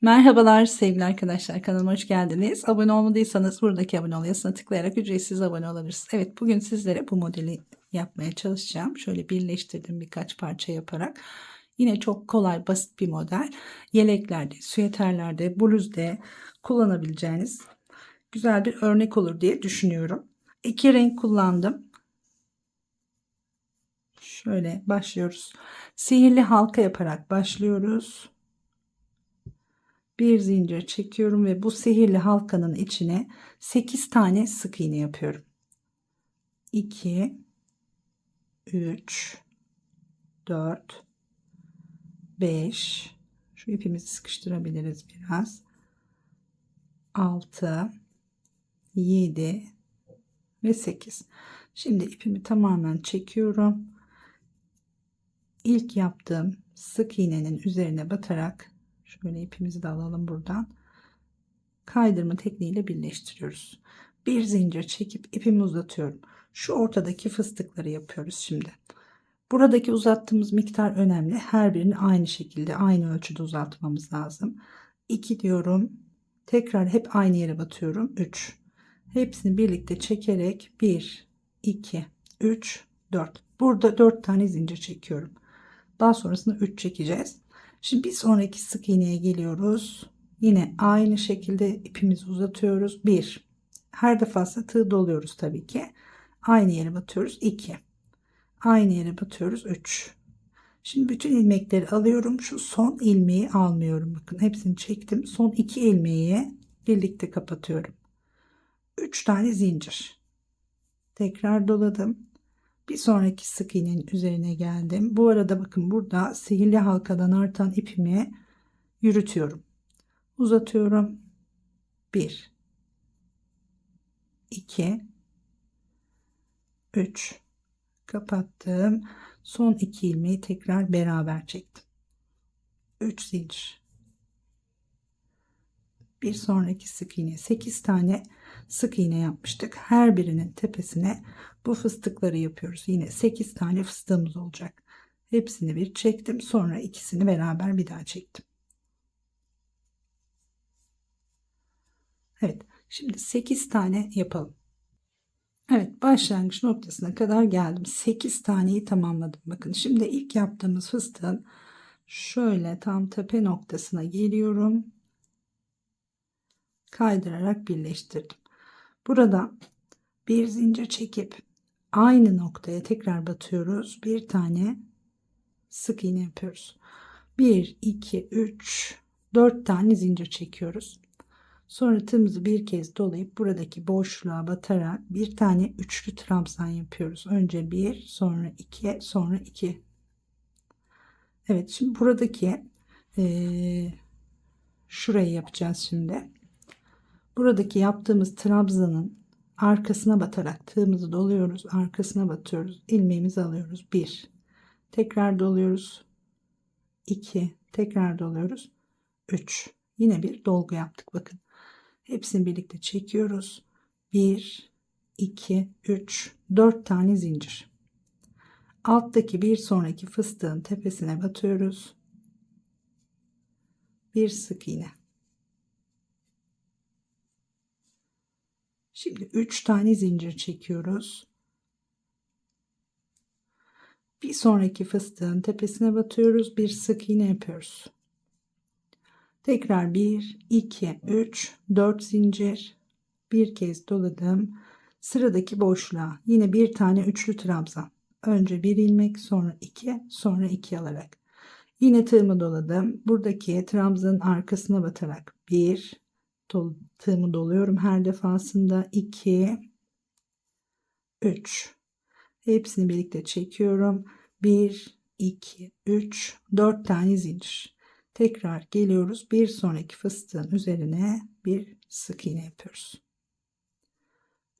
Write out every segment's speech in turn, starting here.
Merhabalar sevgili arkadaşlar kanalıma hoş geldiniz. Abone olmadıysanız buradaki abone ol yazısına tıklayarak ücretsiz abone olabilirsiniz. Evet bugün sizlere bu modeli yapmaya çalışacağım. Şöyle birleştirdim birkaç parça yaparak. Yine çok kolay basit bir model. Yeleklerde, süeterlerde, bluzde kullanabileceğiniz güzel bir örnek olur diye düşünüyorum. İki renk kullandım. Şöyle başlıyoruz. Sihirli halka yaparak başlıyoruz bir zincir çekiyorum ve bu sihirli halkanın içine 8 tane sık iğne yapıyorum. 2 3 4 5 şu ipimizi sıkıştırabiliriz biraz. 6 7 ve 8. Şimdi ipimi tamamen çekiyorum. İlk yaptığım sık iğnenin üzerine batarak Şöyle ipimizi de alalım buradan. Kaydırma tekniğiyle birleştiriyoruz. Bir zincir çekip ipimi uzatıyorum. Şu ortadaki fıstıkları yapıyoruz şimdi. Buradaki uzattığımız miktar önemli. Her birini aynı şekilde aynı ölçüde uzatmamız lazım. 2 diyorum. Tekrar hep aynı yere batıyorum. 3. Hepsini birlikte çekerek 1, 2, 3, 4. Burada 4 tane zincir çekiyorum. Daha sonrasında 3 çekeceğiz. Şimdi bir sonraki sık iğneye geliyoruz. Yine aynı şekilde ipimizi uzatıyoruz. 1. Her defasında tığ doluyoruz tabii ki. Aynı yere batıyoruz. 2. Aynı yere batıyoruz. 3. Şimdi bütün ilmekleri alıyorum. Şu son ilmeği almıyorum. Bakın hepsini çektim. Son iki ilmeği birlikte kapatıyorum. 3 tane zincir. Tekrar doladım. Bir sonraki sık iğnenin üzerine geldim. Bu arada bakın burada sihirli halkadan artan ipimi yürütüyorum. Uzatıyorum. 1 2 3 kapattım. Son iki ilmeği tekrar beraber çektim. 3 zincir. Bir sonraki sık iğne 8 tane sık iğne yapmıştık. Her birinin tepesine bu fıstıkları yapıyoruz. Yine 8 tane fıstığımız olacak. Hepsini bir çektim. Sonra ikisini beraber bir daha çektim. Evet. Şimdi 8 tane yapalım. Evet başlangıç noktasına kadar geldim. 8 taneyi tamamladım. Bakın şimdi ilk yaptığımız fıstığın şöyle tam tepe noktasına geliyorum. Kaydırarak birleştirdim. Burada bir zincir çekip aynı noktaya tekrar batıyoruz. Bir tane sık iğne yapıyoruz. 1 2 3 4 tane zincir çekiyoruz. Sonra tığımızı bir kez dolayıp buradaki boşluğa batarak bir tane üçlü trabzan yapıyoruz. Önce bir, sonra iki, sonra iki. Evet, şimdi buradaki e, şurayı yapacağız şimdi. Buradaki yaptığımız trabzanın arkasına batarak tığımızı doluyoruz arkasına batıyoruz. İlmeğimizi alıyoruz. 1 tekrar doluyoruz. 2 tekrar doluyoruz. 3 yine bir dolgu yaptık bakın. Hepsini birlikte çekiyoruz. 1 2 3 4 tane zincir. Alttaki bir sonraki fıstığın tepesine batıyoruz. Bir sık iğne Şimdi 3 tane zincir çekiyoruz. Bir sonraki fıstığın tepesine batıyoruz. Bir sık iğne yapıyoruz. Tekrar 1, 2, 3, 4 zincir. Bir kez doladım. Sıradaki boşluğa yine bir tane üçlü trabzan. Önce bir ilmek sonra 2 sonra 2 alarak. Yine tığımı doladım. Buradaki trabzanın arkasına batarak 1, tığımı doluyorum her defasında. 2 3 hepsini birlikte çekiyorum. 1 2 3 4 tane zincir. Tekrar geliyoruz. Bir sonraki fıstığın üzerine bir sık iğne yapıyoruz.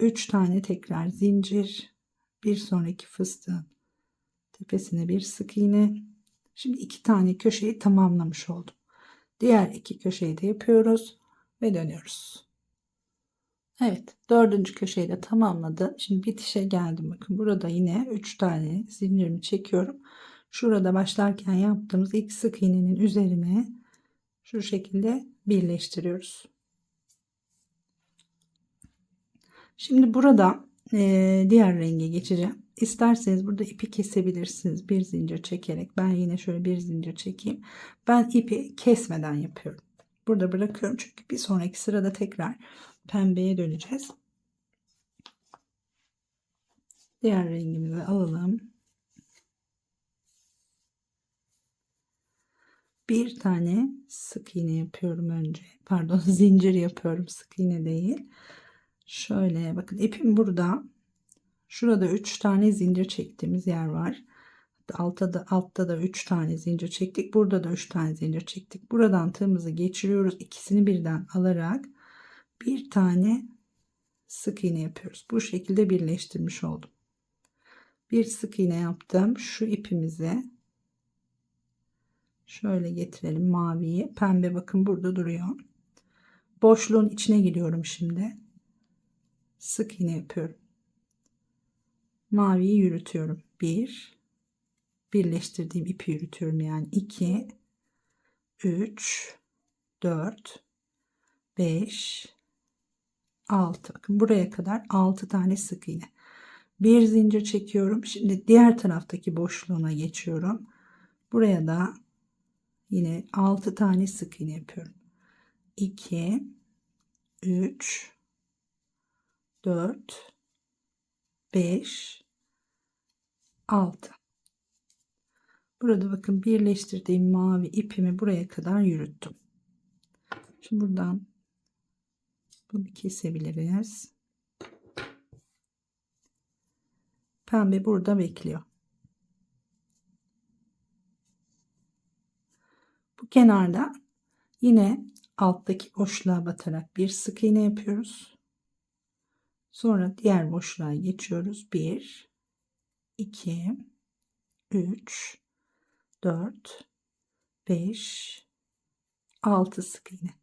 3 tane tekrar zincir. Bir sonraki fıstığın tepesine bir sık iğne. Şimdi iki tane köşeyi tamamlamış oldum. Diğer iki köşeyi de yapıyoruz ve dönüyoruz. Evet dördüncü köşeyi de tamamladım. Şimdi bitişe geldim. Bakın burada yine 3 tane zincirimi çekiyorum. Şurada başlarken yaptığımız ilk sık iğnenin üzerine Şu şekilde birleştiriyoruz. Şimdi burada eee, diğer renge geçeceğim. İsterseniz burada ipi kesebilirsiniz. Bir zincir çekerek. Ben yine şöyle bir zincir çekeyim. Ben ipi kesmeden yapıyorum. Burada bırakıyorum çünkü bir sonraki sırada tekrar pembeye döneceğiz. Diğer rengimizi alalım. Bir tane sık iğne yapıyorum önce. Pardon zincir yapıyorum sık iğne değil. Şöyle bakın ipim burada. Şurada 3 tane zincir çektiğimiz yer var. Altta da, altta da 3 tane zincir çektik. Burada da 3 tane zincir çektik. Buradan tığımızı geçiriyoruz. İkisini birden alarak bir tane sık iğne yapıyoruz. Bu şekilde birleştirmiş oldum. Bir sık iğne yaptım. Şu ipimize şöyle getirelim maviyi. Pembe bakın burada duruyor. Boşluğun içine giriyorum şimdi. Sık iğne yapıyorum. Maviyi yürütüyorum. 1 birleştirdiğim ipi yürütüyorum yani. 2 3 4 5 6 bakın buraya kadar 6 tane sık iğne. Bir zincir çekiyorum. Şimdi diğer taraftaki boşluğuna geçiyorum. Buraya da yine 6 tane sık iğne yapıyorum. 2 3 4 5 6 Burada bakın birleştirdiğim mavi ipimi buraya kadar yürüttüm. Şimdi buradan bunu kesebiliriz. Pembe burada bekliyor. Bu kenarda yine alttaki boşluğa batarak bir sık iğne yapıyoruz. Sonra diğer boşluğa geçiyoruz. 1 2 3 4 5 6 sık iğne.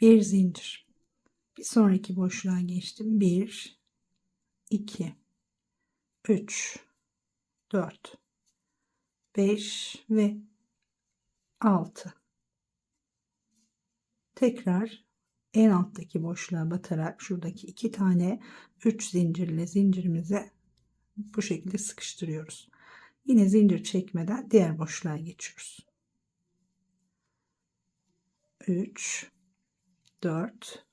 Bir zincir. Bir sonraki boşluğa geçtim. 1 2 3 4 5 ve 6 tekrar en alttaki boşluğa batarak şuradaki iki tane 3 zincirle zincirimize bu şekilde sıkıştırıyoruz. Yine zincir çekmeden diğer boşluğa geçiyoruz. 3 4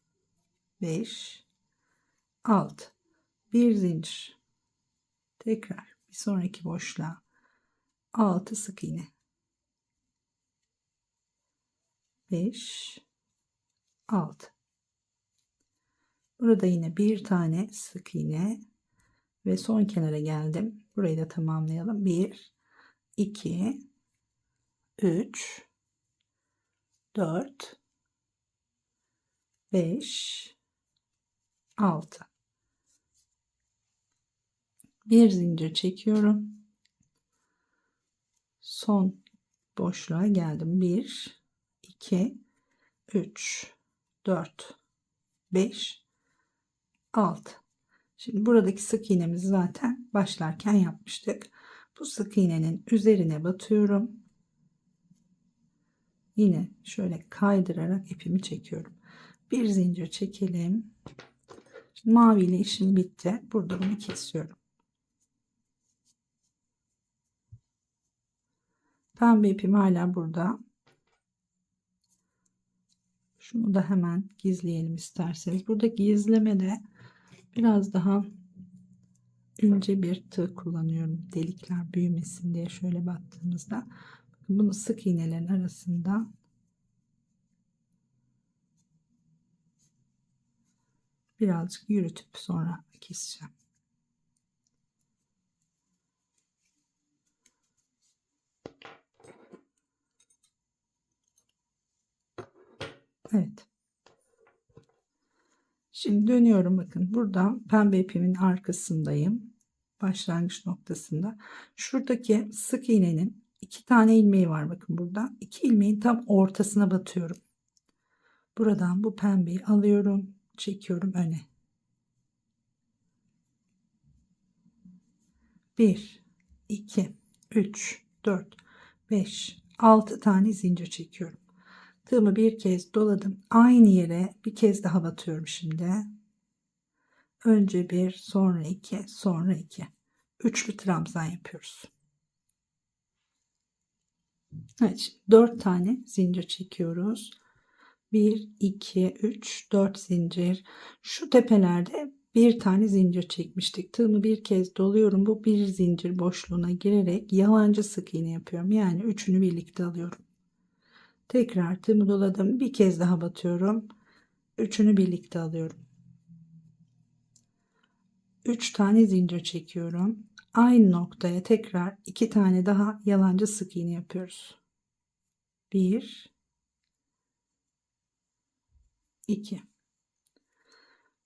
5 6 bir zincir. Tekrar bir sonraki boşluğa. 6 sık iğne. 5 6 burada yine bir tane sık iğne ve son kenara geldim. Burayı da tamamlayalım. 1 2 3 4 5 6 bir zincir çekiyorum. Son boşluğa geldim. 1 2 3 4 5 6 şimdi buradaki sık iğnemizi zaten başlarken yapmıştık. Bu sık iğnenin üzerine batıyorum. Yine şöyle kaydırarak ipimi çekiyorum. Bir zincir çekelim. Şimdi mavi ile işim bitti. Burada bunu kesiyorum. Pembe ipim hala burada. Şunu da hemen gizleyelim isterseniz. Buradaki gizlemede biraz daha ince bir tığ kullanıyorum. Delikler büyümesin diye şöyle baktığımızda. Bunu sık iğnelerin arasında birazcık yürütüp sonra keseceğim. Evet. Şimdi dönüyorum bakın. Burada pembe ipimin arkasındayım. Başlangıç noktasında. Şuradaki sık iğnenin iki tane ilmeği var bakın burada. İki ilmeğin tam ortasına batıyorum. Buradan bu pembeyi alıyorum. Çekiyorum öne. Bir, iki, üç, dört, beş, altı tane zincir çekiyorum Tığımı bir kez doladım. Aynı yere bir kez daha batıyorum şimdi. Önce bir, sonra iki, sonra iki. Üçlü trabzan yapıyoruz. Evet, dört tane zincir çekiyoruz. 1, 2, 3, 4 zincir. Şu tepelerde bir tane zincir çekmiştik. Tığımı bir kez doluyorum. Bu bir zincir boşluğuna girerek yalancı sık iğne yapıyorum. Yani üçünü birlikte alıyorum. Tekrar tığımı. Bir kez daha batıyorum. Üçünü birlikte alıyorum. 3 tane zincir çekiyorum. Aynı noktaya tekrar iki tane daha yalancı sık iğne yapıyoruz. 1 2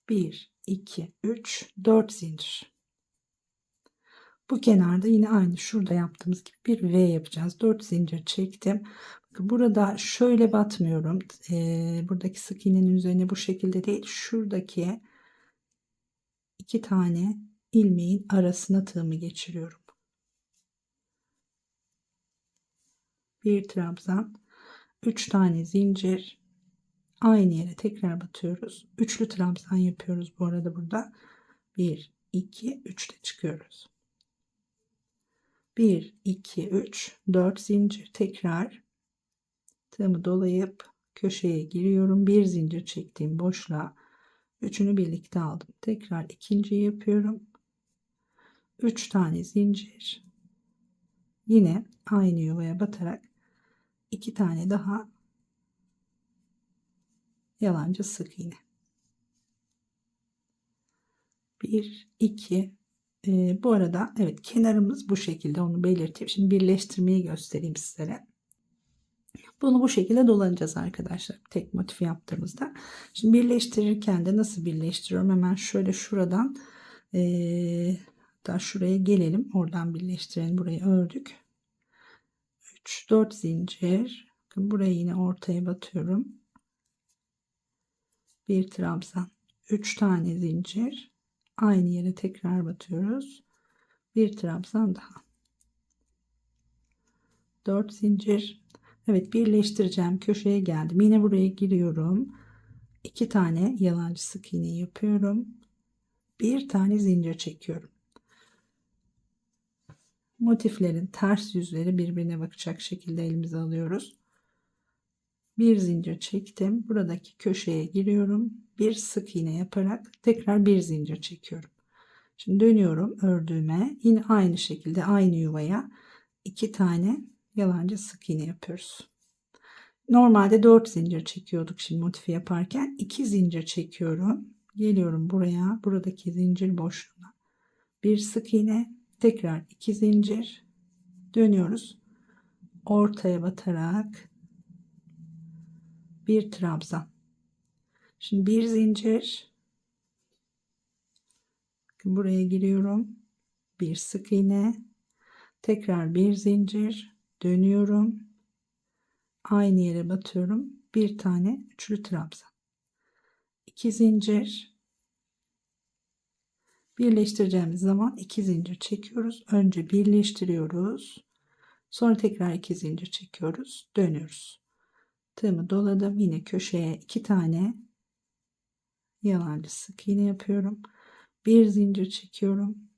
1 2 3 4 zincir. Bu kenarda yine aynı şurada yaptığımız gibi bir V yapacağız. 4 zincir çektim. Burada şöyle batmıyorum. Ee, buradaki sık iğnenin üzerine bu şekilde değil. Şuradaki iki tane ilmeğin arasına tığımı geçiriyorum. Bir trabzan, 3 tane zincir, aynı yere tekrar batıyoruz. Üçlü trabzan yapıyoruz bu arada burada. 1 2 3 de çıkıyoruz. 1 2 3 4 zincir tekrar tığımı dolayıp köşeye giriyorum. Bir zincir çektiğim boşluğa üçünü birlikte aldım. Tekrar ikinci yapıyorum. 3 tane zincir. Yine aynı yuvaya batarak iki tane daha yalancı sık iğne. 1 2 e, bu arada evet kenarımız bu şekilde onu belirteyim. Şimdi birleştirmeyi göstereyim sizlere. Bunu bu şekilde dolanacağız arkadaşlar. Tek motif yaptığımızda. Şimdi birleştirirken de nasıl birleştiriyorum? Hemen şöyle şuradan e, da şuraya gelelim. Oradan birleştirelim. Burayı ördük. 3 4 zincir. Bakın burayı yine ortaya batıyorum. Bir trabzan. 3 tane zincir. Aynı yere tekrar batıyoruz. Bir trabzan daha. 4 zincir. Evet birleştireceğim. Köşeye geldim. Yine buraya giriyorum. 2 tane yalancı sık iğne yapıyorum. Bir tane zincir çekiyorum. Motiflerin ters yüzleri birbirine bakacak şekilde elimize alıyoruz. Bir zincir çektim. Buradaki köşeye giriyorum. Bir sık iğne yaparak tekrar bir zincir çekiyorum. Şimdi dönüyorum ördüğüme. Yine aynı şekilde aynı yuvaya iki tane yalancı sık iğne yapıyoruz. Normalde 4 zincir çekiyorduk şimdi motifi yaparken 2 zincir çekiyorum. Geliyorum buraya buradaki zincir boşluğuna bir sık iğne tekrar 2 zincir dönüyoruz. Ortaya batarak bir trabzan. Şimdi bir zincir buraya giriyorum. Bir sık iğne tekrar bir zincir dönüyorum. Aynı yere batıyorum. Bir tane üçlü trabzan. İki zincir birleştireceğimiz zaman iki zincir çekiyoruz. Önce birleştiriyoruz. Sonra tekrar iki zincir çekiyoruz. Dönüyoruz. Tığımı doladım. Yine köşeye iki tane yalancı sık iğne yapıyorum. Bir zincir çekiyorum.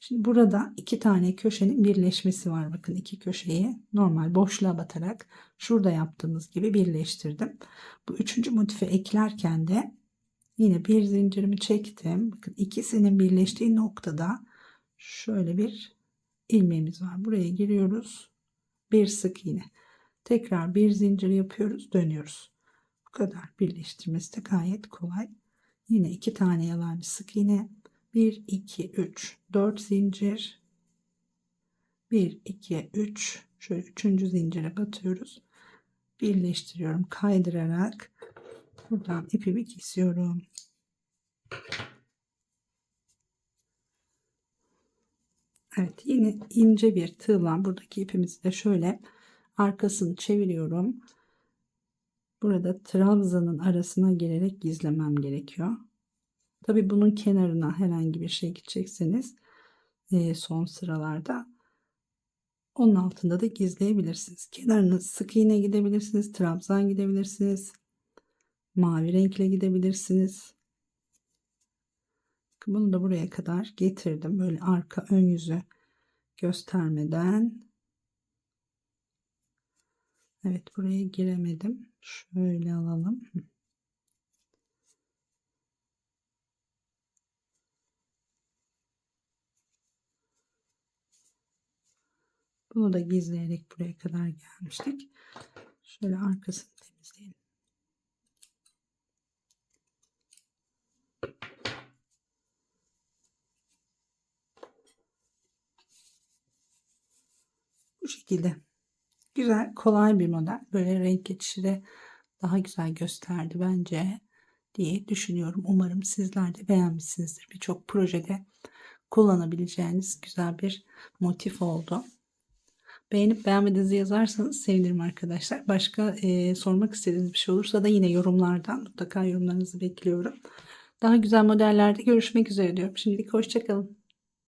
Şimdi burada iki tane köşenin birleşmesi var. Bakın iki köşeyi normal boşluğa batarak şurada yaptığımız gibi birleştirdim. Bu üçüncü motifi eklerken de yine bir zincirimi çektim. Bakın ikisinin birleştiği noktada şöyle bir ilmeğimiz var. Buraya giriyoruz. Bir sık iğne. Tekrar bir zincir yapıyoruz. Dönüyoruz. Bu kadar. Birleştirmesi de gayet kolay. Yine iki tane yalancı sık iğne 1 2 3 4 zincir. 1 2 3 şöyle üçüncü zincire batıyoruz. Birleştiriyorum kaydırarak. Buradan ipimi kesiyorum. Evet yine ince bir tığla buradaki ipimizi de şöyle arkasını çeviriyorum. Burada trabzanın arasına girerek gizlemem gerekiyor Tabi bunun kenarına herhangi bir şey gidecekseniz e, son sıralarda Onun altında da gizleyebilirsiniz. Kenarına sık iğne gidebilirsiniz. Trabzan gidebilirsiniz. Mavi renkle gidebilirsiniz. Bunu da buraya kadar getirdim. Böyle arka ön yüzü göstermeden. Evet buraya giremedim. Şöyle alalım. Bunu da gizleyerek buraya kadar gelmiştik. Şöyle arkasını temizleyelim. Bu şekilde. Güzel, kolay bir model. Böyle renk geçişi de daha güzel gösterdi bence diye düşünüyorum. Umarım sizler de beğenmişsinizdir. Birçok projede kullanabileceğiniz güzel bir motif oldu. Beğenip beğenmediğinizi yazarsanız sevinirim arkadaşlar. Başka e, sormak istediğiniz bir şey olursa da yine yorumlardan mutlaka yorumlarınızı bekliyorum. Daha güzel modellerde görüşmek üzere diyorum. Şimdilik hoşçakalın.